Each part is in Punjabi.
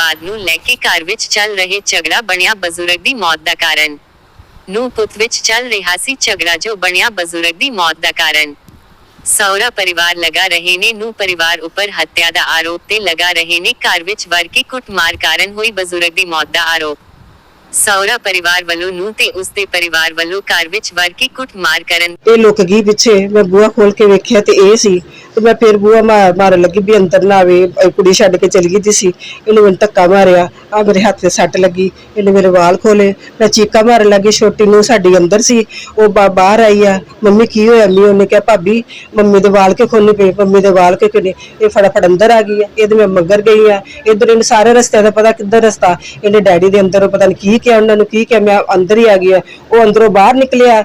ਬਾਦ ਨੂੰ ਲੈ ਕੇ ਘਰ ਵਿੱਚ ਚੱਲ ਰਹੇ ਝਗੜਾ ਬਣਿਆ ਬਜ਼ੁਰਗ ਦੀ ਮੌਤ ਦਾ ਕਾਰਨ। ਨੂੰ ਪੁੱਤ ਵਿੱਚ ਚੱਲ ਰਿਹਾ ਸੀ ਝਗੜਾ ਜੋ ਬਣਿਆ ਬਜ਼ੁਰਗ ਦੀ ਮੌਤ ਦਾ ਕਾਰਨ। ਸਹੁਰਾ ਪਰਿਵਾਰ ਲਗਾ ਰਹੇ ਨੇ ਨੂੰ ਪਰਿਵਾਰ ਉੱਪਰ ਹੱਤਿਆ ਦਾ ਆਰੋਪ ਤੇ ਲਗਾ ਰਹੇ ਨੇ, ਘਰ ਵਿੱਚ ਵਰ ਕੁੱਟਮਾਰ ਕਾਰਨ ਹੋਈ ਬਜ਼ੁਰਗ ਦੀ ਮੌਤ ਦਾ ਆਰੋਪ। ਸਹੁਰਾ ਪਰਿਵਾਰ ਵੱਲੋਂ ਨੂੰ ਤੇ ਉਸਦੇ ਪਰਿਵਾਰ ਵੱਲੋਂ ਘਰ ਵਿੱਚ ਵਰ ਕੇ ਕੁੱਟਮਾਰ ਕਰਨ ਇਹ ਲੁਕ ਗਈ ਪਿੱਛੇ ਮੈਂ ਬੂਹਾ ਖੋਲ ਕੇ ਵੇਖਿਆ ਤੇ ਇਹ ਸੀ ਤੇ ਮੈਂ ਫਿਰ ਬੂਹਾ ਮਾਰ, ਮਾਰਨ ਲੱਗੀ ਵੀ ਅੰਦਰ ਨਾ ਆਵੇ, ਇਹ ਕੁੜੀ ਛੱਡ ਕੇ ਚਲੀ ਗਈ ਦੀ ਸੀ। ਇਹਨੇ ਮੈਨੂੰ ਧੱਕਾ ਮਾਰਿਆ, ਆ ਮੇਰੇ ਹੱਥ ਤੇ ਸੱਟ ਲੱਗੀ, ਇਹਨੇ ਮੇਰੇ ਵਾਲ ਖੋਲੇ। ਮੈਂ ਚੀਕਾ ਮਾਰਨ ਲੱਗੀ, ਛੋਟੀ ਨੂੰ ਸਾਡੀ ਅੰਦਰ ਸੀ, ਉਹ ਬਾ- ਬਾਹਰ ਆਈ ਆ। ਮੰਮੀ ਕੀ ਹੋਇਆ? ਮੰਮੀ ਉਹਨੇ ਕਿਹਾ, ਭਾਬੀ, ਮੰਮੀ ਦੇ ਵਾਲ ਕੇ ਖੋਲ੍ਹਣੇ ਪਏ? ਮੰਮੀ ਦੇ ਵਾਲ ਕੇ ਕਿਨੇ ਇਹ ਫਟਾਫਟ ਅੰਦਰ ਆ ਗਈ ਆ। ਇਹਦੇ ਮੈਂ ਮਗਰ ਗਈ ਆ। ਇਧਰ ਇਹਨੂੰ ਸਾਰੇ ਰਸਤਿਆਂ ਦਾ ਪਤਾ ਕਿੱਧਰ ਰਸਤਾ? ਇਹਨੇ ਡੈਡੀ ਦੇ ਅੰਦਰੋਂ ਪਤਾ ਨਹੀਂ ਕੀ ਕਿਹਾ, ਉਹਨਾਂ ਨੂੰ ਕੀ ਕਿਹਾ? ਮੈਂ ਅੰਦਰ ਹੀ ਆ ਗਈ ਆ। ਉਹ ਅੰਦਰੋਂ ਬਾਹਰ ਨਿਕਲਿਆ।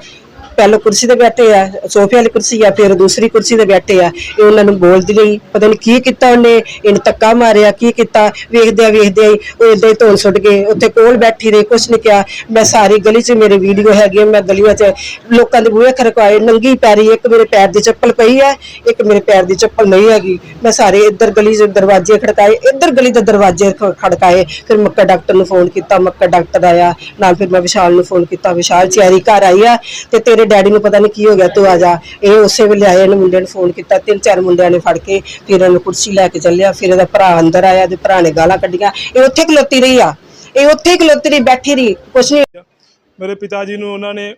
ਪਹਿਲਾਂ ਕੁਰਸੀ ਤੇ ਬੈਠੇ ਆ ਸੋਫੇ ਵਾਲੀ ਕੁਰਸੀ ਆ ਫਿਰ ਦੂਸਰੀ ਕੁਰਸੀ ਤੇ ਬੈਠੇ ਆ। ਇਹ ਉਹਨਾਂ ਨੂੰ ਬੋਲਦੀ ਰਹੀ ਪਤਾ ਨਹੀਂ ਕੀ ਕੀਤਾ ਉਹਨੇ ਇਹਨੂੰ ਧੱਕਾ ਮਾਰਿਆ ਕੀ ਕੀਤਾ ਵੇਖਦੇ ਆ ਵੇਖਦੇ ਆ ਹੀ ਉਹ ਇਦਾਂ ਹੀ ਧੌਣ ਸੁੱਟ ਗਏ। ਉੱਥੇ ਕੋਲ ਬੈਠੀ ਰਹੀ ਕੁਛ ਨਹੀਂ ਕਿਹਾ। ਮੈਂ ਸਾਰੀ ਗਲੀ 'ਚ ਮੇਰੀ ਵੀਡੀਓ ਹੈਗੀ ਆ, ਮੈਂ ਗਲੀਆਂ 'ਚ ਲੋਕਾਂ ਦੇ ਬੂਹੇ ਖੜਕਾਏ ਨੰਗੀ ਪੈਰੀ ਇੱਕ ਮੇਰੇ ਪੈਰ ਦੀ ਚੱਪਲ ਪਈ ਹੈ ਇੱਕ ਮੇਰੇ ਪੈਰ ਦੀ ਚੱਪਲ ਨਹੀਂ ਹੈਗੀ। ਮੈਂ ਸਾਰੇ ਇੱਧਰ ਗਲੀ 'ਚ ਦਰਵਾਜ਼ੇ ਖੜਕਾਏ ਇੱਧਰ ਗਲੀ ਦੇ ਦਰਵਾਜ਼ੇ ਖ- ਖੜਕਾਏ। ਫਿਰ ਮੱਕਾ ਡਾਕਟਰ ਨੂੰ ਫੋਨ ਕੀਤਾ ਮੱਕਾ ਡਾਕਟਰ ਆਇਆ। ਨਾਲ ਫਿਰ ਮੈਂ ਵਿਸ਼ਾਲ ਨੂੰ ਫੋਨ ਕੀਤਾ ਵਿਸ਼ਾਲ ਚਿਆਰੀ ਘਰ ਆਈ ਆ ਤੇ ਤੇਰੇ ਡੈਡੀ ਨੂੰ ਪਤਾ ਨਹੀਂ ਕੀ ਹੋ ਗਿਆ, ਤੂੰ ਆ ਜਾ। ਇਹ ਉਸੇ ਵੇਲੇ ਆਏ, ਇਹਨੇ ਮੁੰਡੇ ਨੂੰ ਫੋਨ ਕੀਤਾ, ਤਿੰਨ ਚਾਰ ਮੁੰਡਿਆਂ ਨੇ ਫੜ ਕੇ ਫਿਰ ਇਹਨੂੰ ਕੁਰਸੀ ਲੈ ਕੇ ਚੱਲਿਆ। ਫਿਰ ਇਹਦਾ ਭਰਾ ਅੰਦਰ ਆਇਆ ਤੇ ਭਰਾ ਨੇ ਗਾਲਾਂ ਕੱਢੀਆਂ। ਇਹ ਉੱਥੇ ਖਲੋਤੀ ਰਹੀ ਆ। ਇਹ ਉੱਥੇ ਖਲੋਤੀ ਰਹੀ, ਬੈਠੀ ਰਹੀ, ਕੁਛ ਨਹੀਂ ਮੇਰੇ ਪਿਤਾ ਜੀ ਨੂੰ ਉਹਨਾਂ ਨੇ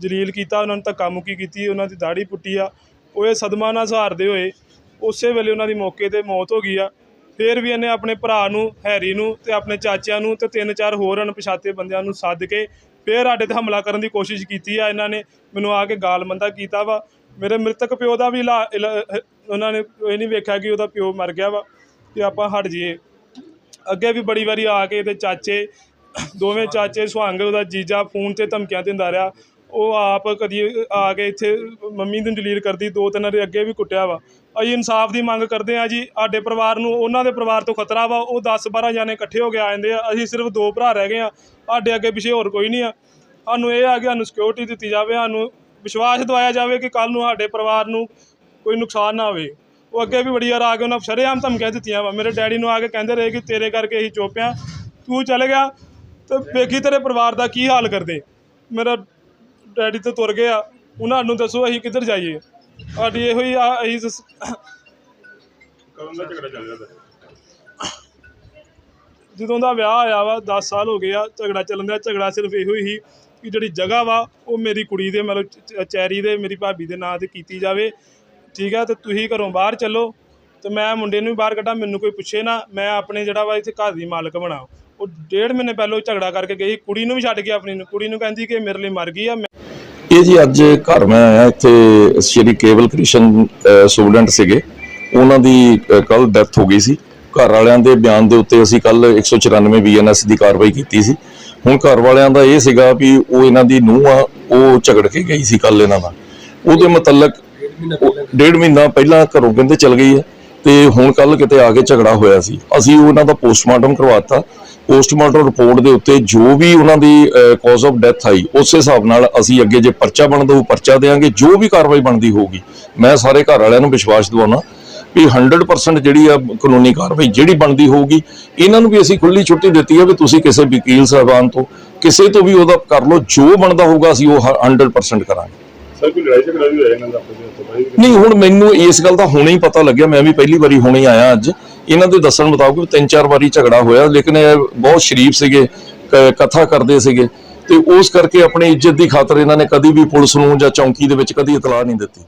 ਜਲੀਲ ਕੀਤਾ, ਉਹਨਾਂ ਨੂੰ ਧੱਕਾ ਮੁੱਕੀ ਕੀਤੀ, ਉਹਨਾਂ ਦੀ ਦਾੜੀ ਪੁੱਟੀ ਆ। ਉਹ ਇਹ ਸਦਮਾ ਨਾਲ ਸਹਾਰਦੇ ਹੋਏ ਉਸੇ ਵੇਲੇ ਉਹਨਾਂ ਦੀ ਮੌਕੇ ਤੇ ਮੌਤ ਹੋ ਗਈ ਆ। ਫਿਰ ਵੀ ਇਹਨੇ ਆਪਣੇ ਭਰਾ ਨੂੰ, ਹੈਰੀ ਨੂੰ ਤੇ ਆਪਣੇ ਚਾਚਿਆਂ ਨੂੰ ਤੇ ਤਿੰਨ ਚਾਰ ਹੋਰ ਅਣਪਛਾਤੇ ਬੰਦਿਆਂ ਨੂੰ ਸੱਦ ਕੇ ਫਿਰ ਸਾਡੇ ਤੇ ਹਮਲਾ ਕਰਨ ਦੀ ਕੋਸ਼ਿਸ਼ ਕੀਤੀ ਆ, ਇਹਨਾਂ ਨੇ ਮੈਨੂੰ ਆ ਕੇ ਗਾਲ ਮੰਦਾ ਕੀਤਾ ਵਾ। ਮੇਰੇ ਮ੍ਰਿਤਕ ਪਿਓ ਦਾ ਵੀ ਇਲਾ- ਇਲਾ- ਉਹਨਾਂ ਨੇ ਇਹ ਨਹੀਂ ਵੇਖਿਆ ਕਿ ਉਹਦਾ ਪਿਓ ਮਰ ਗਿਆ ਵਾ ਕਿ ਆਪਾਂ ਹਟ ਜਾਈਏ। ਅੱਗੇ ਵੀ ਬੜੀ ਵਾਰੀ ਆ ਕੇ ਇਹਦੇ ਚਾਚੇ, ਦੋਵੇਂ ਚਾਚੇ ਸੁਹੰਗ, ਉਹਦਾ ਜੀਜਾ ਫੋਨ ਤੇ ਧਮਕੀਆਂ ਦਿੰਦਾ ਰਿਹਾ। ਉਹ ਆਪ ਕਦੀ ਆ ਕੇ ਇੱਥੇ ਮੰਮੀ ਨੂੰ ਜਲੀਲ ਕਰਦੀ, ਦੋ ਤਿੰਨ ਦੇ ਅੱਗੇ ਵੀ ਕੁੱਟਿਆ ਵਾ। ਅਸੀਂ ਇਨਸਾਫ ਦੀ ਮੰਗ ਕਰਦੇ ਆ ਜੀ, ਸਾਡੇ ਪਰਿਵਾਰ ਨੂੰ, ਉਹਨਾਂ ਦੇ ਪਰਿਵਾਰ ਤੋਂ ਖਤਰਾ ਵਾ, ਉਹ 10 12 ਜਾਣੇ ਇਕੱਠੇ ਹੋ ਕੇ ਆ ਜਾਂਦੇ ਆ, ਅਸੀਂ ਸਿਰਫ ਦੋ ਭਰਾ ਰਹਿ ਗਏ ਆ ਸਾਡੇ ਅੱਗੇ ਪਿੱਛੇ ਹੋਰ ਕੋਈ ਨਹੀਂ ਆ। ਸਾਨੂੰ ਇਹ ਆ ਕਿ ਸਾਨੂੰ ਸਿਕਿਉਰਿਟੀ ਦਿੱਤੀ ਜਾਵੇ, ਸਾਨੂੰ ਵਿਸ਼ਵਾਸ ਦਿਵਾਇਆ ਜਾਵੇ ਕਿ ਕੱਲ ਨੂੰ ਸਾਡੇ ਪਰਿਵਾਰ ਨੂੰ ਕੋਈ ਨੁਕਸਾਨ ਨਾ ਹੋਵੇ। ਉਹ ਅੱਗੇ ਵੀ ਬੜੀ ਵਾਰ ਆ ਕੇ ਉਹਨਾਂ ਸ਼ਰੇਆਮ ਧਮਕੀਆਂ ਦਿੱਤੀਆਂ ਵਾ। ਮੇਰੇ ਡੈਡੀ ਨੂੰ ਆ ਕੇ ਕਹਿੰਦੇ ਰਹੇ ਕਿ ਤੇਰੇ ਕਰਕੇ ਅਸੀਂ ਚੁੱਪ ਆ ਤੂੰ ਚਲੇ ਗਿਆ, ਤੇ ਵੇਖੀ ਤੇਰੇ ਪਰਿਵਾਰ ਦਾ ਕੀ ਹਾਲ ਕਰਦੇ। ਮੇਰਾ ਡੈਡੀ ਤੇ ਤੁਰ ਗਿਆ ਉਹਨਾਂ ਨੂੰ ਦੱਸੋ ਅਸੀਂ ਕਿੱਧਰ ਜਾਈਏ। ਸਾਡੀ ਇਹੋ ਹੀ ਆ ਅਸੀਂ ਦਸ- ਕਦੋਂ ਦਾ ਝਗੜਾ ਚੱਲ ਰਿਹਾ ਜਦੋਂ ਦਾ ਵਿਆਹ ਆਇਆ ਵਾ 10 ਸਾਲ ਹੋ ਗਏ ਆ ਝਗੜਾ ਚੱਲਣ ਦਾ ਝਗੜਾ ਸਿਰਫ ਇਹੋ ਹੀ ਕਿ ਜਿਹੜੀ ਜਗ੍ਹਾ ਵਾ ਉਹ ਮੇਰੀ ਕੁੜੀ ਦੇ ਮਤਲਬ ਚ- ਚ- ਚੈਰੀ ਦੇ ਮੇਰੀ ਭਾਬੀ ਦੇ ਨਾਂ ਤੇ ਕੀਤੀ ਜਾਵੇ। ਠੀਕ ਹੈ ਤੇ ਤੁਸੀਂ ਘਰੋਂ ਬਾਹਰ ਚੱਲੋ ਤੇ ਮੈਂ ਮੁੰਡੇ ਨੂੰ ਵੀ ਬਾਹਰ ਕੱਢਾਂ ਮੈਨੂੰ ਕੋਈ ਪੁੱਛੇ ਨਾ ਮੈਂ ਆਪਣੇ ਜਿਹੜਾ ਵਾ ਇੱਥੇ ਘਰ ਦੀ ਮਾਲਕ ਬਣਾ। ਉਹ ਡੇਢ ਮਹੀਨੇ ਪਹਿਲਾਂ ਹੀ ਝਗੜਾ ਕਰਕੇ ਗਈ ਕੁੜੀ ਨੂੰ ਵੀ ਛੱਡ ਕੇ ਆਪਣੀ ਨੂੰ ਕੁੜੀ ਨੂੰ ਕਹਿੰਦੀ ਕਿ ਮੇਰੇ ਲਈ ਮਰ ਗਈ ਆ ਮੈਂ ਇਹ ਜੀ ਅੱਜ ਘਰ ਮੈਂ ਆਇਆ, ਇੱਥੇ ਸ਼੍ਰੀ ਕੇਵਲ ਕ੍ਰਿਸ਼ਨ ਸਟੂਡੈਂਟ ਸੀਗੇ। ਉਹਨਾਂ ਦੀ ਕੱਲ ਡੈਥ ਹੋ ਗਈ ਸੀ। ਘਰ ਵਾਲਿਆਂ ਦੇ ਬਿਆਨ ਦੇ ਉੱਤੇ ਅਸੀਂ ਕੱਲ 194 ਬੀਐਨਐਸ ਦੀ ਕਾਰਵਾਈ ਕੀਤੀ ਸੀ। ਹੁਣ ਘਰ ਵਾਲਿਆਂ ਦਾ ਇਹ ਸੀਗਾ ਵੀ ਉਹ ਇਹਨਾਂ ਦੀ ਨੂੰਹ ਆ, ਉਹ ਝਗੜ ਕੇ ਗਈ ਸੀ ਕੱਲ ਇਹਨਾਂ ਨਾਲ। ਉਹਦੇ ਮੁਤਲਕ ਡੇਢ ਮਹੀਨਾ ਪਹਿਲਾਂ ਘਰੋਂ ਕਹਿੰਦੇ ਚਲ ਗਈ ਹੈ। ਤੇ ਹੁਣ ਕੱਲ ਕਿਤੇ ਆ ਕੇ ਝਗੜਾ ਹੋਇਆ ਸੀ। ਅਸੀਂ ਉਹਨਾਂ ਦਾ ਪੋਸਟਮਾਰਟਮ ਕਰਵਾਤਾ। ਪੋਸਟਮਾਰਟਮ ਰਿਪੋਰਟ ਦੇ ਉੱਤੇ ਜੋ ਵੀ ਉਹਨਾਂ ਦੀ ਕਾਜ਼ ਆਫ ਡੈਥ ਆਈ, ਉਸੇ ਹਿਸਾਬ ਨਾਲ ਅਸੀਂ ਅੱਗੇ ਜੇ ਪਰਚਾ ਬਣਦਾ ਉਹ ਪਰਚਾ ਦੇਾਂਗੇ ਜੋ ਵੀ ਕਾਰਵਾਈ ਬਣਦੀ ਹੋਊਗੀ, ਮੈਂ ਸਾਰੇ ਘਰ ਵਾਲਿਆਂ ਨੂੰ ਵਿਸ਼ਵਾਸ ਦਿਵਾਉਣਾ ਵੀ 100% ਜਿਹੜੀ ਆ ਕਾਨੂੰਨੀ ਕਾਰਵਾਈ ਜਿਹੜੀ ਬਣਦੀ ਹੋਊਗੀ, ਇਹਨਾਂ ਨੂੰ ਵੀ ਅਸੀਂ ਖੁੱਲੀ ਛੁੱਟੀ ਦਿੱਤੀ ਹੈ ਵੀ ਤੁਸੀਂ ਕਿਸੇ ਵਕੀਲ ਸਾਹਿਬਾਨ ਤੋਂ, ਕਿਸੇ ਤੋਂ ਵੀ ਉਹਦਾ ਕਰ ਲਓ, ਜੋ ਬਣਦਾ ਹੋਊਗਾ ਅਸੀਂ ਉਹ ਹ- 100% ਕਰਾਂਗੇ। ਸਰ, ਕੋਈ ਲੜਾਈ ਝਗੜਾ ਵੀ ਹੋਇਆ ਇਹਨਾਂ ਦਾ ਆਪਸ ਵਿੱਚ? ਨਹੀਂ, ਹੁਣ ਮੈਨੂੰ ਇਸ ਗੱਲ ਦਾ ਹੁਣੇ ਹੀ ਪਤਾ ਲੱਗਿਆ, ਮੈਂ ਵੀ ਪਹਿਲੀ ਵਾਰੀ ਹੁਣੇ ਆਇਆ ਅੱਜ। ਇਹਨਾਂ ਦੇ ਦੱਸਣ ਮੁਤਾਬਕ ਤਿੰਨ ਚਾਰ ਵਾਰੀ ਝਗੜਾ ਹੋਇਆ, ਲੇਕਿਨ ਇਹ ਬਹੁਤ ਸ਼ਰੀਫ ਸੀਗੇ ਕਥਾ ਕਰਦੇ ਸੀਗੇ। ਤੇ ਉਸ ਕਰਕੇ ਆਪਣੀ ਇੱਜ਼ਤ ਦੀ ਖਾਤਰ ਇਹਨਾਂ ਨੇ ਕਦੀ ਵੀ ਪੁਲਿਸ ਨੂੰ ਜਾਂ ਚੌਂਕੀ ਦੇ ਵਿੱਚ ਕਦੀ ਇਤਲਾਹ ਨਹੀਂ ਦਿੱਤੀ।